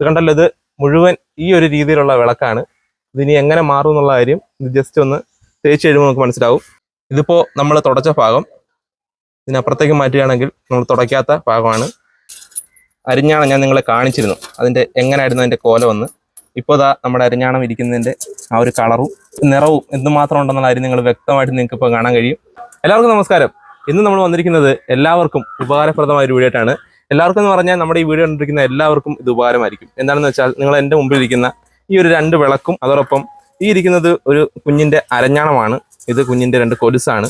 ഇത് കണ്ടല്ലോ ഇത് മുഴുവൻ ഈ ഒരു രീതിയിലുള്ള വിളക്കാണ്. ഇതിനി എങ്ങനെ മാറും എന്നുള്ള കാര്യം ഇത് ജസ്റ്റ് ഒന്ന് തേച്ച് കഴിയുമ്പോൾ നമുക്ക് മനസ്സിലാവും. ഇതിപ്പോൾ നമ്മൾ തുടച്ച ഭാഗം ഇതിനപ്പുറത്തേക്ക് മാറ്റുകയാണെങ്കിൽ നമ്മൾ തുടയ്ക്കാത്ത ഭാഗമാണ് അരിഞ്ഞാണം ഞാൻ നിങ്ങളെ കാണിച്ചിരുന്നു അതിന്റെ എങ്ങനെയായിരുന്നു അതിന്റെ കോലമെന്ന് ഇപ്പോൾ ഇതാ നമ്മുടെ അരിഞ്ഞാണം ഇരിക്കുന്നതിന്റെ ആ ഒരു കളറും നിറവും എന്തുമാത്രം ഉണ്ടെന്നുള്ള കാര്യം നിങ്ങൾ വ്യക്തമായിട്ട് നിങ്ങൾക്ക് ഇപ്പോൾ കാണാൻ കഴിയും. എല്ലാവർക്കും നമസ്കാരം. ഇന്ന് നമ്മൾ വന്നിരിക്കുന്നത് എല്ലാവർക്കും ഉപകാരപ്രദമായ ഒരു വീഡിയോ ആയിട്ടാണ്. എല്ലാവർക്കും എന്ന് പറഞ്ഞാൽ നമ്മുടെ ഈ വീഡിയോ കണ്ടിരിക്കുന്ന എല്ലാവർക്കും ഇത് ഉപകാരമായിരിക്കും. എന്താണെന്ന് വെച്ചാൽ നിങ്ങൾ എന്റെ മുമ്പിൽ ഇരിക്കുന്ന ഈ ഒരു രണ്ട് വിളക്കും അതോടൊപ്പം ഈ ഇരിക്കുന്നത് ഒരു കുഞ്ഞിന്റെ അരഞ്ഞാണമാണ്. ഇത് കുഞ്ഞിന്റെ രണ്ട് കൊലുസാണ്.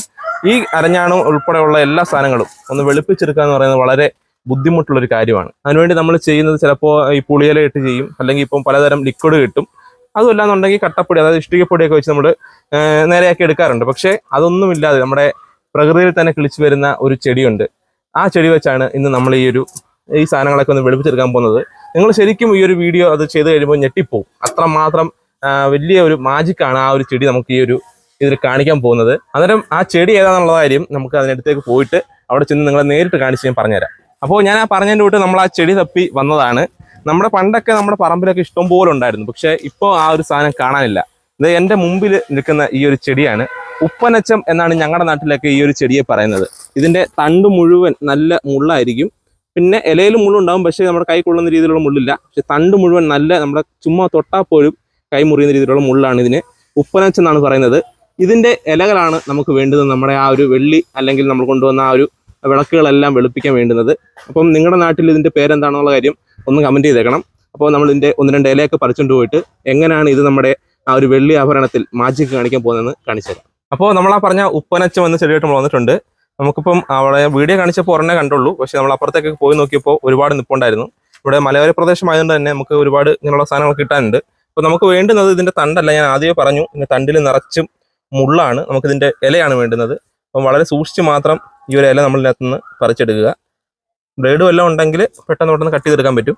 ഈ അരഞ്ഞാണം ഉൾപ്പെടെയുള്ള എല്ലാ സാധനങ്ങളും ഒന്ന് വെളുപ്പിച്ചെടുക്കുക എന്ന് പറയുന്നത് വളരെ ബുദ്ധിമുട്ടുള്ളൊരു കാര്യമാണ്. അതിനുവേണ്ടി നമ്മൾ ചെയ്യുന്നത് ചിലപ്പോൾ ഈ പുളിയില ഇട്ട് ചെയ്യും അല്ലെങ്കിൽ ഇപ്പം പലതരം ലിക്വിഡ് കിട്ടും. അതുമല്ല എന്നുണ്ടെങ്കിൽ കട്ടപ്പൊടി അതായത് ഇഷ്ടികപ്പൊടിയൊക്കെ വെച്ച് നമ്മൾ നേരെയാക്കി എടുക്കാറുണ്ട്. പക്ഷേ അതൊന്നുമില്ലാതെ നമ്മുടെ പ്രകൃതിയിൽ തന്നെ കിളിച്ചു വരുന്ന ഒരു ചെടിയുണ്ട്. ആ ചെടി വെച്ചാണ് ഇന്ന് നമ്മൾ ഈ ഒരു ഈ സാധനങ്ങളൊക്കെ ഒന്ന് വെളുപ്പിച്ചെടുക്കാൻ പോകുന്നത്. നിങ്ങൾ ശരിക്കും ഈ ഒരു വീഡിയോ അത് ചെയ്ത് കഴിയുമ്പോൾ ഞെട്ടിപ്പോവും. അത്രമാത്രം വലിയ ഒരു മാജിക്കാണ് ആ ഒരു ചെടി നമുക്ക് ഈ ഒരു ഇതിൽ കാണിക്കാൻ പോകുന്നത്. അന്നേരം ആ ചെടി ഏതാണെന്നുള്ള കാര്യം നമുക്ക് അതിനടുത്തേക്ക് പോയിട്ട് അവിടെ ചെന്ന് നിങ്ങളെ നേരിട്ട് കാണിച്ച് ഞാൻ പറഞ്ഞുതരാം. അപ്പോൾ ഞാൻ ആ പറഞ്ഞതിന്റെ കൂട്ട് നമ്മൾ ആ ചെടി തപ്പി വന്നതാണ്. നമ്മുടെ പണ്ടൊക്കെ നമ്മുടെ പറമ്പിലൊക്കെ ഇഷ്ടം പോലെ ഉണ്ടായിരുന്നു. പക്ഷേ ഇപ്പോൾ ആ ഒരു സാധനം കാണാനില്ല. ഇത് എന്റെ മുമ്പിൽ നിൽക്കുന്ന ഈ ഒരു ചെടിയാണ്. ഉപ്പനച്ചം എന്നാണ് ഞങ്ങളുടെ നാട്ടിലൊക്കെ ഈ ഒരു ചെടിയെ പറയുന്നത്. ഇതിന്റെ തണ്ട് മുഴുവൻ നല്ല മുള്ളായിരിക്കും. പിന്നെ ഇലയിൽ മുള്ളുണ്ടാവും പക്ഷേ നമ്മുടെ കൈ കൊള്ളുന്ന രീതിയിലുള്ള മുള്ളില്ല. പക്ഷെ തണ്ട് മുഴുവൻ നല്ല നമ്മുടെ ചുമ്മാ തൊട്ടാൽ പോലും കൈ മുറിയുന്ന രീതിയിലുള്ള മുള്ളാണ് ഇതിന്. ഉപ്പനച്ചം എന്നാണ് പറയുന്നത്. ഇതിന്റെ ഇലകളാണ് നമുക്ക് വേണ്ടത് നമ്മുടെ ആ ഒരു വെള്ളി അല്ലെങ്കിൽ നമ്മൾ കൊണ്ടുവന്ന ആ ഒരു വിളക്കുകളെല്ലാം വെളുപ്പിക്കാൻ വേണ്ടുന്നത്. അപ്പം നിങ്ങളുടെ നാട്ടിൽ ഇതിന്റെ പേരെന്താണെന്നുള്ള കാര്യം ഒന്ന് കമന്റ് ചെയ്തേക്കണം. അപ്പോൾ നമ്മൾ ഇതിന്റെ ഒന്ന് രണ്ട് ഇലയൊക്കെ പറിച്ചുകൊണ്ട് പോയിട്ട് എങ്ങനെയാണ് ഇത് നമ്മുടെ ആ ഒരു വെള്ളി ആഭരണത്തിൽ മാജിക്ക് കാണിക്കാൻ പോകുന്നതെന്ന് കാണിച്ചു അപ്പോൾ നമ്മൾ ആ പറഞ്ഞ ഉപ്പനച്ചം എന്ന ചെടിയായിട്ട് നമ്മൾ വന്നിട്ടുണ്ട്. നമുക്കിപ്പം അവിടെ വീഡിയോ കാണിച്ചപ്പോൾ ഒരെണ്ണേ കണ്ടുള്ളൂ. പക്ഷെ നമ്മൾ അപ്പുറത്തേക്ക് പോയി നോക്കിയപ്പോൾ ഒരുപാട് നിപ്പുണ്ടായിരുന്നു. ഇവിടെ മലയോര പ്രദേശമായതുകൊണ്ട് തന്നെ നമുക്ക് ഒരുപാട് ഇങ്ങനെയുള്ള സാധനങ്ങൾ കിട്ടാനുണ്ട്. അപ്പോൾ നമുക്ക് വേണ്ടുന്നത് ഇതിന്റെ തണ്ടല്ല. ഞാൻ ആദ്യമേ പറഞ്ഞു ഇതിന്റെ തണ്ടിൽ നിറച്ചും മുള്ളാണ്. നമുക്ക് ഇതിന്റെ ഇലയാണ് വേണ്ടുന്നത്. അപ്പം വളരെ സൂക്ഷിച്ച് മാത്രം ഈ ഒരു ഇല നമ്മൾ ഇതിനകത്ത് നിന്ന് പറിച്ചെടുക്കുക. ബ്ലേഡ് എല്ലാം ഉണ്ടെങ്കിൽ പെട്ടെന്ന് പെട്ടെന്ന് കട്ട് ചെയ്തെടുക്കാൻ പറ്റും.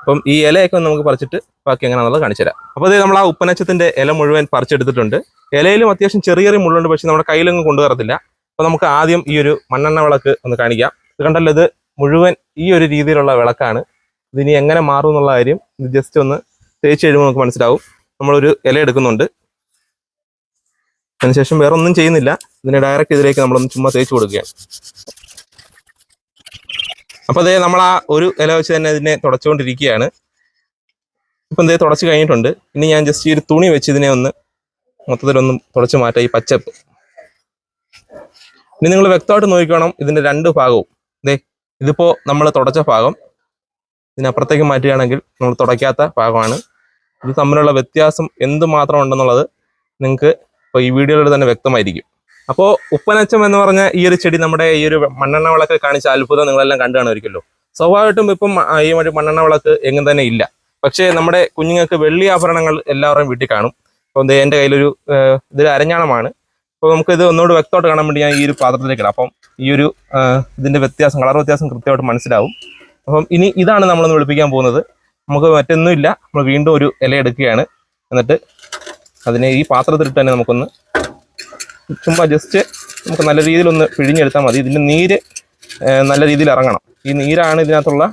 അപ്പം ഈ ഇലയൊക്കെ നമുക്ക് പറിച്ചിട്ട് ബാക്കി എങ്ങനെയാണെന്നുള്ളത് കാണിച്ചു തരാം. അപ്പോൾ ഇത് നമ്മൾ ആ ഉപ്പനച്ചത്തിന്റെ ഇല മുഴുവൻ പറിച്ചെടുത്തിട്ടുണ്ട്. ഇലയിലും അത്യാവശ്യം ചെറിയ ചെറിയ മുള്ളുണ്ട് പക്ഷേ നമ്മുടെ കയ്യിലൊന്നും കൊണ്ടുവരത്തില്ല. അപ്പോൾ നമുക്ക് ആദ്യം ഈ ഒരു മണ്ണെണ്ണ വിളക്ക് ഒന്ന് കാണിക്കാം. ഇത് കണ്ടല്ലോ ഇത് മുഴുവൻ ഈ ഒരു രീതിയിലുള്ള വിളക്കാണ്. ഇതിനി എങ്ങനെ മാറും എന്നുള്ള കാര്യം ഇത് ജസ്റ്റ് ഒന്ന് തേച്ച് കഴിയുമ്പോൾ നമുക്ക് മനസ്സിലാവും. നമ്മളൊരു ഇല എടുക്കുന്നുണ്ട്. അതിനുശേഷം വേറെ ഒന്നും ചെയ്യുന്നില്ല. ഇതിനെ ഡയറക്റ്റ് ഇതിലേക്ക് നമ്മളൊന്ന് ചുമ്മാ തേച്ച് കൊടുക്കുകയാണ്. അപ്പോൾ അതേ നമ്മൾ ആ ഒരു ഇല വെച്ച് തന്നെ ഇതിനെ തുടച്ചുകൊണ്ടിരിക്കുകയാണ്. ഇപ്പം ഇതേ തുടച്ച് കഴിഞ്ഞിട്ടുണ്ട്. ഇനി ഞാൻ ജസ്റ്റ് ഈ ഒരു തുണി വെച്ച് ഇതിനെ ഒന്ന് മൊത്തത്തിലൊന്നും തുടച്ച് മാറ്റാം ഈ പച്ചപ്പ് ഇനി നിങ്ങൾ വ്യക്തമായിട്ട് നോക്കിക്കണം ഇതിന്റെ രണ്ട് ഭാഗവും. ദേ ഇതിപ്പോ നമ്മൾ തുടച്ച ഭാഗം. ഇതിനപ്പുറത്തേക്ക് മാറ്റുകയാണെങ്കിൽ നമ്മൾ തുടയ്ക്കാത്ത ഭാഗമാണ്. ഇത് തമ്മിലുള്ള വ്യത്യാസം എന്ത് മാത്രം ഉണ്ടെന്നുള്ളത് നിങ്ങൾക്ക് ഇപ്പോൾ ഈ വീഡിയോയിലൂടെ തന്നെ വ്യക്തമായിരിക്കും. അപ്പോൾ ഉപ്പനച്ചം എന്ന് പറഞ്ഞ ഈ ഒരു ചെടി നമ്മുടെ ഈ ഒരു മണ്ണെണ്ണ വിളക്ക് കാണിച്ച അത്ഭുതം നിങ്ങളെല്ലാം കണ്ടു കാണുമായിരിക്കുമല്ലോ സ്വാഭാവികമായിട്ടും ഇപ്പം ഈ ഒരു മണ്ണെണ്ണ വിളക്ക് എങ്ങും തന്നെ ഇല്ല. പക്ഷേ നമ്മുടെ കുഞ്ഞുങ്ങൾക്ക് വെള്ളി ആഭരണങ്ങൾ എല്ലാവരും വീട്ടിൽ കാണും. അപ്പോൾ എന്റെ കയ്യിലൊരു ഇതൊരു അരഞ്ഞാണമാണ്. അപ്പോൾ നമുക്ക് ഇത് ഒന്നുകൂടി വ്യക്തമായിട്ട് കാണാൻ വേണ്ടി ഞാൻ ഈ ഒരു പാത്രത്തിലേക്ക് ഇടാം. അപ്പം ഈ ഒരു ഇതിന്റെ വ്യത്യാസം കളർ വ്യത്യാസം കൃത്യമായിട്ട് മനസ്സിലാവും. അപ്പം ഇനി ഇതാണ് നമ്മളൊന്ന് വെളുപ്പിക്കാൻ പോകുന്നത്. നമുക്ക് മറ്റൊന്നുമില്ല. നമ്മൾ വീണ്ടും ഒരു ഇല എടുക്കുകയാണ്. എന്നിട്ട് അതിനെ ഈ പാത്രത്തിലിട്ട് തന്നെ നമുക്കൊന്ന് ചുമ്മാ ജസ്റ്റ് നമുക്ക് നല്ല രീതിയിലൊന്ന് പിഴിഞ്ഞെടുത്താൽ മതി. ഇതിന്റെ നീര് നല്ല രീതിയിൽ ഇറങ്ങണം. ഈ നീരാണ് ഇതിനകത്തുള്ള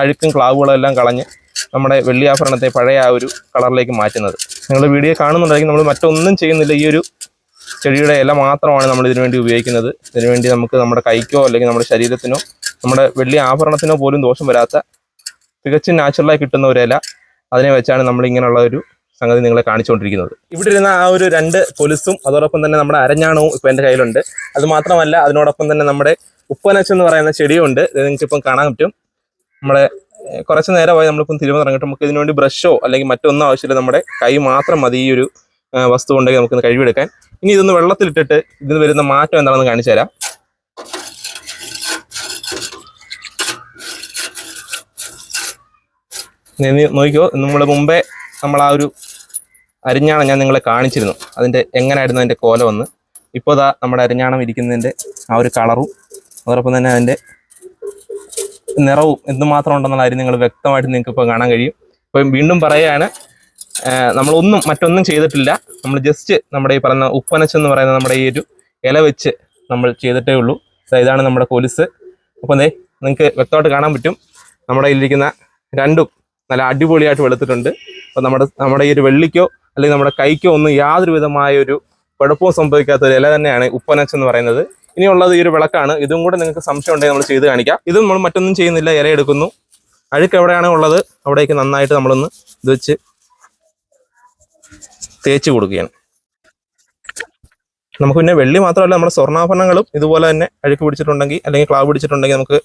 അഴുക്കും ക്ലാവുകളും എല്ലാം കളഞ്ഞ് നമ്മുടെ വെള്ളിയാഭരണത്തെ പഴയ ആ ഒരു കളറിലേക്ക് മാറ്റുന്നത്. നിങ്ങൾ വീഡിയോ കാണുന്നുണ്ടെങ്കിൽ നമ്മൾ മറ്റൊന്നും ചെയ്യുന്നില്ല. ഈ ഒരു ചെടിയുടെ ഇല മാത്രമാണ് നമ്മൾ ഇതിനു വേണ്ടി ഉപയോഗിക്കുന്നത്. ഇതിനു വേണ്ടി നമുക്ക് നമ്മുടെ കൈക്കോ അല്ലെങ്കിൽ നമ്മുടെ ശരീരത്തിനോ നമ്മുടെ വെള്ളി ആഭരണത്തിനോ പോലും ദോഷം വരാത്ത തികച്ചും നാച്ചുറലായി കിട്ടുന്ന ഒരു ഇല അതിനെ വെച്ചാണ് നമ്മൾ ഇങ്ങനെയുള്ള ഒരു സംഗതി നിങ്ങളെ കാണിച്ചുകൊണ്ടിരിക്കുന്നത്. ഇവിടെ ഇരുന്ന ആ ഒരു രണ്ട് കൊലുസും അതോടൊപ്പം തന്നെ നമ്മുടെ അരഞ്ഞാണവും ഇപ്പൊ എന്റെ കയ്യിലുണ്ട്. അത് മാത്രമല്ല അതിനോടൊപ്പം തന്നെ നമ്മുടെ ഉപ്പനച്ച് എന്ന് പറയുന്ന ചെടിയുണ്ട്. ഇത് നിങ്ങൾക്ക് ഇപ്പം കാണാൻ പറ്റും. നമ്മുടെ കുറച്ച് നേരമായി നമ്മളിപ്പം തിരുവനന്തപുരം നമുക്ക് ഇതിനുവേണ്ടി ബ്രഷോ അല്ലെങ്കിൽ മറ്റൊന്നും ആവശ്യമില്ല. നമ്മുടെ കൈ മാത്രം മതി ഈ ഒരു വസ്തു ഉണ്ടെങ്കിൽ നമുക്ക് കഴിവെടുക്കാൻ ഇനി ഇതൊന്ന് വെള്ളത്തിലിട്ടിട്ട് ഇതിന് വരുന്ന മാറ്റം എന്താണെന്ന് കാണിച്ചു തരാം. നീ നീ നോക്കിക്കോ നമ്മൾ മുമ്പേ നമ്മൾ ആ ഒരു അരിഞ്ഞാണം ഞാൻ നിങ്ങളെ കാണിച്ചിരുന്നു. അതിന്റെ എങ്ങനെയായിരുന്നു അതിന്റെ കോലമെന്ന് ഇപ്പോൾ ദാ നമ്മുടെ അരിഞ്ഞാണം ഇരിക്കുന്നതിന്റെ ആ ഒരു കളറും അതോടൊപ്പം തന്നെ അതിന്റെ നിറവും എന്തുമാത്രം ഉണ്ടെന്നുള്ള അരി നിങ്ങൾ വ്യക്തമായിട്ട് നിങ്ങൾക്ക് ഇപ്പോൾ കാണാൻ കഴിയും. ഇപ്പം വീണ്ടും പറയുകയാണ് നമ്മളൊന്നും മറ്റൊന്നും ചെയ്തിട്ടില്ല. നമ്മൾ ജസ്റ്റ് നമ്മുടെ ഈ പറയുന്ന ഉപ്പനച്ച് എന്ന് പറയുന്ന നമ്മുടെ ഈ ഒരു ഇല വെച്ച് നമ്മൾ ചെയ്തിട്ടേ ഉള്ളൂ. ഇതാണ് നമ്മുടെ കൊലുസ് അപ്പം ദേ നിങ്ങൾക്ക് വ്യക്തമായിട്ട് കാണാൻ പറ്റും. നമ്മുടെ ഇരിക്കുന്ന രണ്ടും നല്ല അടിപൊളിയായിട്ട് വെളുത്തിട്ടുണ്ട്. അപ്പോൾ നമ്മുടെ നമ്മുടെ ഈ ഒരു വെള്ളിക്കോ അല്ലെങ്കിൽ നമ്മുടെ കൈക്കോ ഒന്നും യാതൊരു വിധമായ ഒരു കുഴപ്പവും സംഭവിക്കാത്ത ഒരു ഇല തന്നെയാണ് ഉപ്പനച്ച് എന്ന് പറയുന്നത്. ഇനിയുള്ളത് ഈ ഒരു വിളക്കാണ്. ഇതും കൂടെ നിങ്ങൾക്ക് സംശയം ഉണ്ടെങ്കിൽ നമ്മൾ ചെയ്ത് കാണിക്കാം. ഇത് നമ്മൾ മറ്റൊന്നും ചെയ്യുന്നില്ല. ഇല എടുക്കുന്നു. അഴുക്ക് എവിടെയാണോ ഉള്ളത് അവിടേക്ക് നന്നായിട്ട് നമ്മളൊന്ന് ഇത് വെച്ച് തേച്ച് കൊടുക്കുകയാണ്. നമുക്ക് പിന്നെ വെള്ളി മാത്രമല്ല നമ്മുടെ സ്വർണാഭരണങ്ങളും ഇതുപോലെ തന്നെ അഴുക്ക് പിടിച്ചിട്ടുണ്ടെങ്കിൽ അല്ലെങ്കിൽ ക്ലാവ് പിടിച്ചിട്ടുണ്ടെങ്കിൽ നമുക്ക്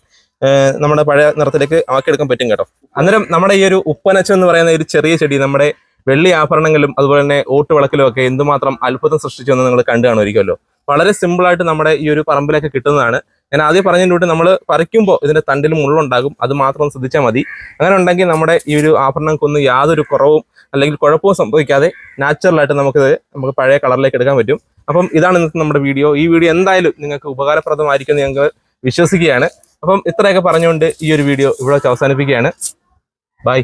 നമ്മുടെ പഴയ നിറത്തിലേക്ക് ആക്കിയെടുക്കാൻ പറ്റും കേട്ടോ. അന്നേരം നമ്മുടെ ഈ ഒരു ഉപ്പനച്ചം എന്ന് പറയുന്ന ഒരു ചെറിയ ചെടി നമ്മുടെ വെള്ളി ആഭരണങ്ങളിലും അതുപോലെ തന്നെ ഓട്ടുവിളക്കിലും ഒക്കെ എന്തുമാത്രം അത്ഭുതം സൃഷ്ടിച്ചു എന്ന് നിങ്ങൾ കണ്ടു കാണുമായിരിക്കുമല്ലോ. വളരെ സിമ്പിളായിട്ട് നമ്മുടെ ഈ ഒരു പറമ്പിലൊക്കെ കിട്ടുന്നതാണ്. ഞാൻ ആദ്യം പറഞ്ഞതിന്റെ നമ്മൾ പറിക്കുമ്പോൾ ഇതിന്റെ തണ്ടിൽ മുള്ളുണ്ടാകും അത് മാത്രം ശ്രദ്ധിച്ചാൽ മതി. അങ്ങനെ ഉണ്ടെങ്കിൽ നമ്മുടെ ഈ ഒരു ആഭരണങ്ങൾക്കൊന്നും യാതൊരു കുറവും അല്ലെങ്കിൽ കുഴപ്പവും സംഭവിക്കാതെ നാച്ചുറലായിട്ട് നമുക്കിത് നമുക്ക് പഴയ കളറിലേക്ക് എടുക്കാൻ പറ്റും. അപ്പം ഇതാണ് ഇന്നത്തെ നമ്മുടെ വീഡിയോ. ഈ വീഡിയോ എന്തായാലും നിങ്ങൾക്ക് ഉപകാരപ്രദമായിരിക്കും എന്ന് ഞങ്ങൾ വിശ്വസിക്കുകയാണ്. അപ്പം ഇത്രയൊക്കെ പറഞ്ഞുകൊണ്ട് ഈ ഒരു വീഡിയോ ഇവിടെ വെച്ച് അവസാനിപ്പിക്കുകയാണ്. ബൈ